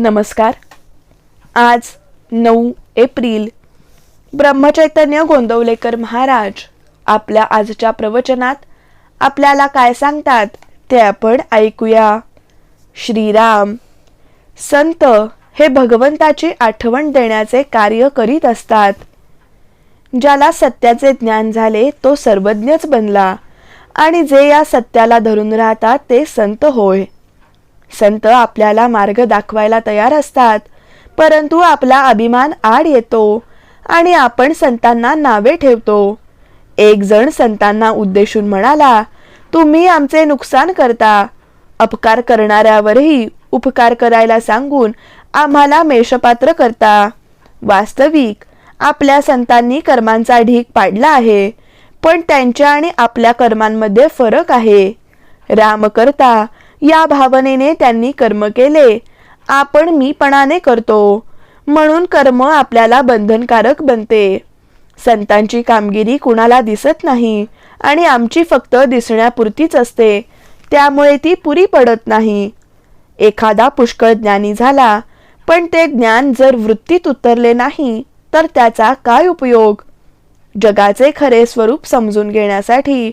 नमस्कार. आज नऊ एप्रिल ब्रह्मचैतन्य गोंदवलेकर महाराज आपल्या आजच्या प्रवचनात आपल्याला काय सांगतात ते आपण ऐकूया. श्रीराम संत हे भगवंताची आठवण देण्याचे कार्य करीत असतात. ज्याला सत्याचे ज्ञान झाले तो सर्वज्ञच बनला आणि जे या सत्याला धरून राहतात ते संत होय. संत आपल्याला मार्ग दाखवायला तयार असतात परंतु आपला अभिमान आड येतो आणि आपण संतांना नावे ठेवतो. एक जण संतांना उद्देशून म्हणाला तुम्ही आमचे नुकसान करता. अपकार करणाऱ्यावरही उपकार करायला सांगून आम्हाला मेषपात्र करता. वास्तविक आपल्या संतांनी कर्मांचा ढीक पाडला आहे पण त्यांच्या आणि आपल्या कर्मांमध्ये फरक आहे. राम करता या भावनेने त्यांनी कर्म केले. आपण मीपणाने करतो. म्हणून कर्म आपल्याला बंधनकारक बनते. संतांची कामगिरी कुणाला दिसत नाही आणि आमची फक्त दिसण्यापुरतीच असते. त्यामुळे ती पुरी पडत नाही. एखादा पुष्कळ ज्ञानी झाला पण ते ज्ञान जर वृत्तीत उतरले नाही तर त्याचा काय उपयोग? जगाचे खरे स्वरूप समजून घेण्यासाठी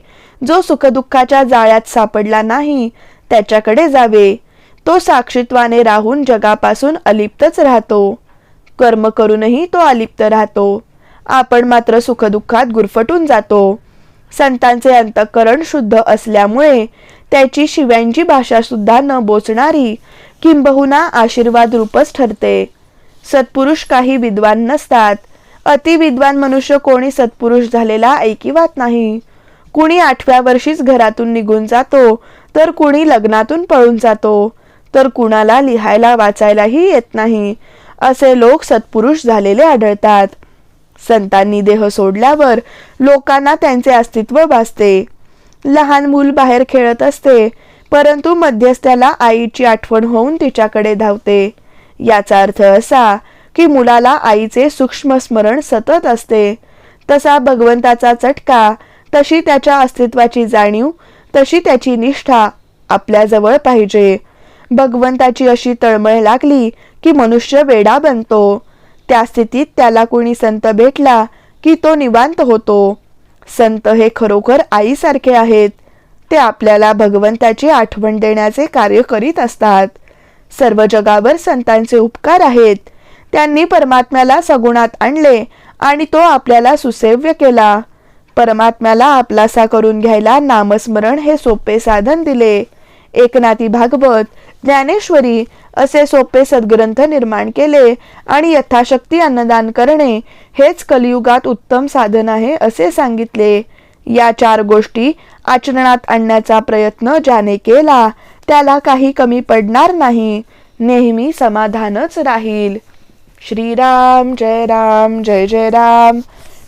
जो सुखदुःखाच्या जाळ्यात सापडला नाही त्याच्याकडे जावे. तो साक्षीत्वाने राहून जगापासून अलिप्तच राहतो. कर्म करूनही तो अलिप्त राहतो. आपण मात्र सुखदुःखात गुरफटून जातो. संतांचे अंतःकरण शुद्ध असल्यामुळे त्याची शिव्यांची भाषा सुद्धा न बोचणारी किंबहुना आशीर्वाद रूपच ठरते. सत्पुरुष काही विद्वान नसतात. अतिविद्वान मनुष्य कोणी सत्पुरुष झालेला ऐकिवात नाही. कुणी आठव्या वर्षीच घरातून निघून जातो तर कुणी लग्नातून पळून जातो. तर कुणाला लिहायला वाचायलाही येत नाही. असे लोक सत्पुरुष झालेले आढळतात. संतांनी देह सोडल्यावर लोकांना त्यांचे अस्तित्व भासते. लहान मूल बाहेर खेळत असते परंतु मध्यस्थ्याला आईची आठवण होऊन तिच्याकडे धावते. याचा अर्थ असा की मुलाला आईचे सूक्ष्म स्मरण सतत असते. तसा भगवंताचा चटका तशी त्याच्या अस्तित्वाची जाणीव तशी त्याची निष्ठा आपल्याजवळ पाहिजे. भगवंताची अशी तळमळ लागली की मनुष्य वेडा बनतो. त्या स्थितीत त्याला कोणी संत भेटला की तो निवांत होतो. संत हे खरोखर आईसारखे आहेत. ते आपल्याला भगवंताची आठवण देण्याचे कार्य करीत असतात. सर्व जगावर संतांचे उपकार आहेत. त्यांनी परमात्म्याला सगुणात आणले आणि तो आपल्याला सुसेव्य केला. परमात्म्याला आपलासा करून घ्यायला नामस्मरण हे सोपे साधन दिले. एकनाथी भागवत ज्ञानेश्वरी असे सोपे सद्ग्रंथ निर्माण केले आणि यथाशक्ती अन्नदान करणे हेच कलियुगात उत्तम साधन आहे असे सांगितले. या चार गोष्टी आचरणात आणण्याचा प्रयत्न ज्याने केला त्याला काही कमी पडणार नाही. नेहमी समाधानच राहील. श्रीराम जय राम जय जय राम.